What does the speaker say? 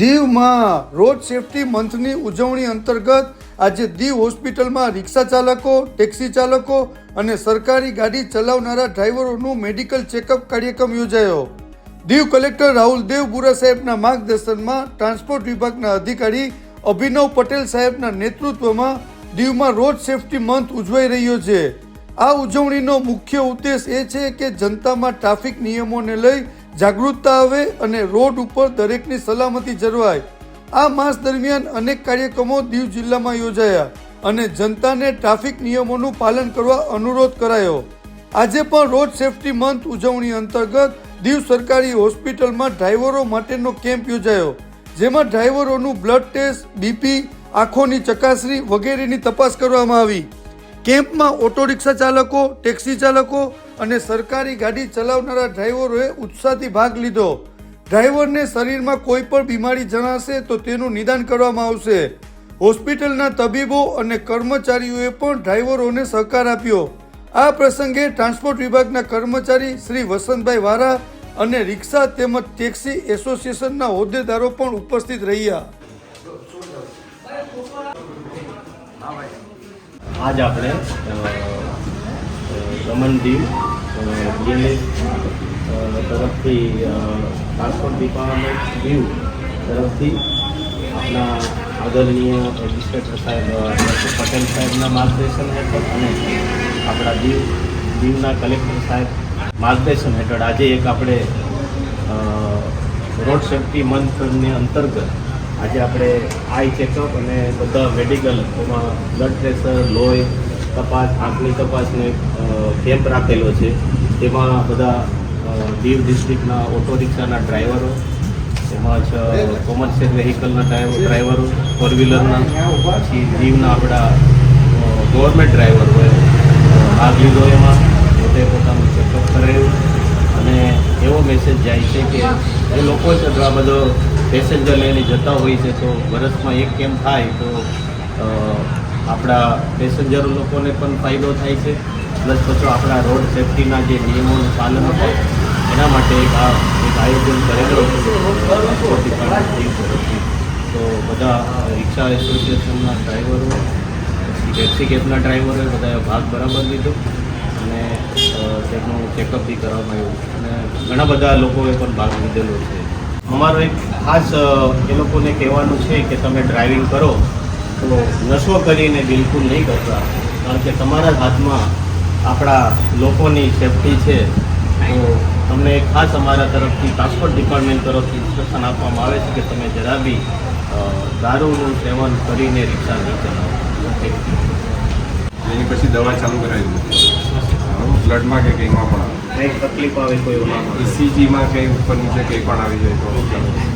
દીવમાં road safety મંથની ઉજવણી અંતર્ગત આજે દીવ હોસ્પિટલમાં રિક્ષા ચાલકો, ટેક્સી ચાલકો અને સરકારી ગાડી ચલાવનારા ડ્રાઈવરોનું મેડિકલ ચેકઅપ કાર્યક્રમ યોજાયો. દીવ કલેક્ટર રાહુલ દેવ બુરા સાહેબના માર્ગદર્શનમાં ટ્રાન્સપોર્ટ વિભાગના અધિકારી અભિનવ પટેલ સાહેબના નેતૃત્વમાં દીવમાં રોડ સેફટી મંથ ઉજવાઈ રહ્યો છે. આ ઉજવણીનો મુખ્ય ઉદ્દેશ એ છે કે જનતામાં ટ્રાફિક નિયમોને લઈ જાગૃતતા આવે અને રોડ ઉપર દરેકની સલામતી જળવાય. આ માસ દરમિયાન અનેક કાર્યક્રમો દીવ જિલ્લામાં યોજાયા અને જનતાને ટ્રાફિક નિયમોનું પાલન કરવા અનુરોધ કરાયો. આજે પણ રોડ સેફટી મંથ ઉજવણી અંતર્ગત દીવ સરકારી હોસ્પિટલમાં ડ્રાઈવરો માટેનો કેમ્પ યોજાયો, જેમાં ડ્રાઈવરોનું બ્લડ ટેસ્ટ, બીપી, આંખોની ચકાસણી વગેરેની તપાસ કરવામાં આવી. કેમ્પમાં ઓટો રિક્ષા ચાલકો, ટેક્સી ચાલકો અને સરકારી ગાડી ચલાવનારા ડ્રાઈવરોએ ઉત્સાહથી ભાગ લીધો. ડ્રાઈવરને શરીરમાં કોઈ પણ બીમારી જણાશે તો તેનું નિદાન કરવામાં આવશે. હોસ્પિટલના તબીબો અને કર્મચારીઓએ પણ ડ્રાઈવરોને સહકાર આપ્યો. આ પ્રસંગે ટ્રાન્સપોર્ટ વિભાગના કર્મચારી શ્રી વસંતભાઈ વારા અને રિક્ષા તેમજ ટેક્સી એસોસિએશનના હોદ્દેદારો પણ ઉપસ્થિત રહ્યા. આજ આપણે દમણ દીવ બીએલએસ તરફથી ટ્રાન્સપોર્ટ ડિપાર્ટમેન્ટ દીવ તરફથી આપણા આદરણીય એડમિનિસ્ટ્રેટર સાહેબ પટેલ સાહેબના માર્ગદર્શન હેઠળ અને આપણા દીવ, દીવના કલેક્ટર સાહેબ માર્ગદર્શન હેઠળ આજે એક આપણે રોડ સેફ્ટી મંથની અંતર્ગત આજે આપણે આઈ ચેકઅપ અને બધા મેડિકલ, એમાં બ્લડ પ્રેશર લોહી તપાસ, આંખની તપાસનો કેમ્પ રાખેલો છે. તેમાં બધા દીવ ડિસ્ટ્રિક્ટના ઓટો રિક્ષાના ડ્રાઈવરો તેમજ કોમર્શિયલ વેહિકલના ડ્રાઈવ- ડ્રાઈવરો ફોર વ્હીલરના પછી દીવના આપણા ગવર્મેન્ટ ડ્રાઈવરોએ ભાગ લીધો એમાં, પોતે પોતાનું ચેકઅપ કરાયું. અને એવો મેસેજ જાય છે કે એ લોકો જ આ બધો પેસેન્જર લઈને જતા હોય છે, તો વર્ષમાં એક કેમ થાય, તો આપણા પેસેન્જર લોકોને પણ ફાયદો થાય છે. પ્લસ પછી આપણા રોડ સેફટીના જે નિયમોનું પાલન થાય એના માટે એક આ, એક આયોજન કરેલો તો બધા રિક્ષા એસોસિએશનના ડ્રાઈવરો ટેક્સી કેબના ડ્રાઈવરોએ બધાએ ભાગ બરાબર લીધો. અને તેમનું ચેકઅપ બી કરવામાં આવ્યું. અને ઘણા બધા લોકોએ પણ ભાગ લીધેલો છે. અમારો એક ખાસ એ લોકોને કહેવાનું છે કે તમે ડ્રાઇવિંગ કરો. તો નશો કરીને બિલકુલ નહીં કરતા. કારણ કે તમારા જ હાથમાં આપણા લોકોની સેફટી છે. તો તમને ખાસ અમારા તરફથી ટ્રાન્સપોર્ટ ડિપાર્ટમેન્ટ તરફથી ઇન્સ્ટ્રક્શન આપવામાં આવે છે કે તમે જરા બી દારૂનું સેવન કરીને રિક્ષા નહીં ચલાવો. એની પછી દવા ચાલુ કરાવી દીધી બ્લડમાં કે કંઈમાં પણ. આવે કંઈ તકલીફ આવે કોઈ ઇસીજીમાં કંઈ ઉપર નીચે કંઈ પણ આવી જાય તો